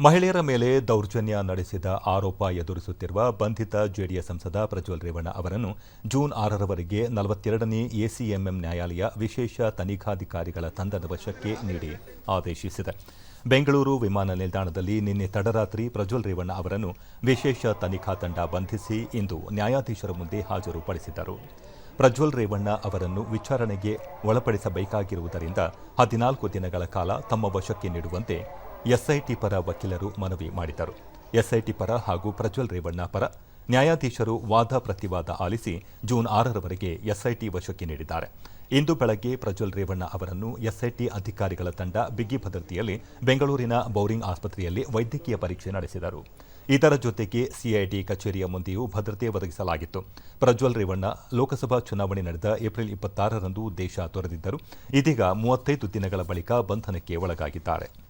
ಮಹಿಳೆಯರ ಮೇಲೆ ದೌರ್ಜನ್ಯ ನಡೆಸಿದ ಆರೋಪ ಎದುರಿಸುತ್ತಿರುವ ಬಂಧಿತ ಜೆಡಿಎಸ್ ಸಂಸದ ಪ್ರಜ್ವಲ್ ರೇವಣ್ಣ ಅವರನ್ನು ಜೂನ್ ಆರರವರೆಗೆ ನಲವತ್ತೆರಡನೇ ಎಸಿಎಂಎಂ ನ್ಯಾಯಾಲಯ ವಿಶೇಷ ತನಿಖಾಧಿಕಾರಿಗಳ ತಂಡದ ವಶಕ್ಕೆ ನೀಡಿ ಆದೇಶಿಸಿದೆ. ಬೆಂಗಳೂರು ವಿಮಾನ ನಿಲ್ದಾಣದಲ್ಲಿ ನಿನ್ನೆ ತಡರಾತ್ರಿ ಪ್ರಜ್ವಲ್ ರೇವಣ್ಣ ಅವರನ್ನು ವಿಶೇಷ ತನಿಖಾ ತಂಡ ಬಂಧಿಸಿ ಇಂದು ನ್ಯಾಯಾಧೀಶರ ಮುಂದೆ ಹಾಜರುಪಡಿಸಿದರು ಪ್ರಜ್ವಲ್ ರೇವಣ್ಣ ಅವರನ್ನು ವಿಚಾರಣೆಗೆ ಒಳಪಡಿಸಬೇಕಾಗಿರುವುದರಿಂದ ಹದಿನಾಲ್ಕು ದಿನಗಳ ಕಾಲ ತಮ್ಮ ವಶಕ್ಕೆ ನೀಡುವಂತೆ ಎಸ್ಐಟಿ ಪರ ವಕೀಲರು ಮನವಿ ಮಾಡಿದರು ಎಸ್ಐಟಿ ಪರ ಹಾಗೂ ಪ್ರಜ್ವಲ್ ರೇವಣ್ಣ ಪರ ನ್ಯಾಯಾಧೀಶರು ವಾದ ಪ್ರತಿವಾದ ಆಲಿಸಿ ಜೂನ್ ಆರರವರೆಗೆ ಎಸ್ಐಟಿ ವಶಕ್ಕೆ ನೀಡಿದ್ದಾರೆ. ಇಂದು ಬೆಳಗ್ಗೆ ಪ್ರಜ್ವಲ್ ರೇವಣ್ಣ ಅವರನ್ನು ಎಸ್ಐಟಿ ಅಧಿಕಾರಿಗಳ ತಂಡ ಬಿಗಿ ಭದ್ರತೆಯಲ್ಲಿ ಬೆಂಗಳೂರಿನ ಬೌರಿಂಗ್ ಆಸ್ಪತ್ರೆಯಲ್ಲಿ ವೈದ್ಯಕೀಯ ಪರೀಕ್ಷೆ ನಡೆಸಿದರು. ಇದರ ಜೊತೆಗೆ ಸಿಐಡಿ ಕಚೇರಿಯ ಮುಂದೆಯೂ ಭದ್ರತೆ ಒದಗಿಸಲಾಗಿತ್ತು. ಪ್ರಜ್ವಲ್ ರೇವಣ್ಣ ಲೋಕಸಭಾ ಚುನಾವಣೆ ನಡೆದ ಏಪ್ರಿಲ್ ಇಪ್ಪತ್ತಾರರಂದು ದೇಶ ತೊರೆದಿದ್ದರು. ಇದೀಗ ಮೂವತ್ತೈದು ದಿನಗಳ ಬಳಿಕ ಬಂಧನಕ್ಕೆ ಒಳಗಾಗಿದ್ದಾರೆ.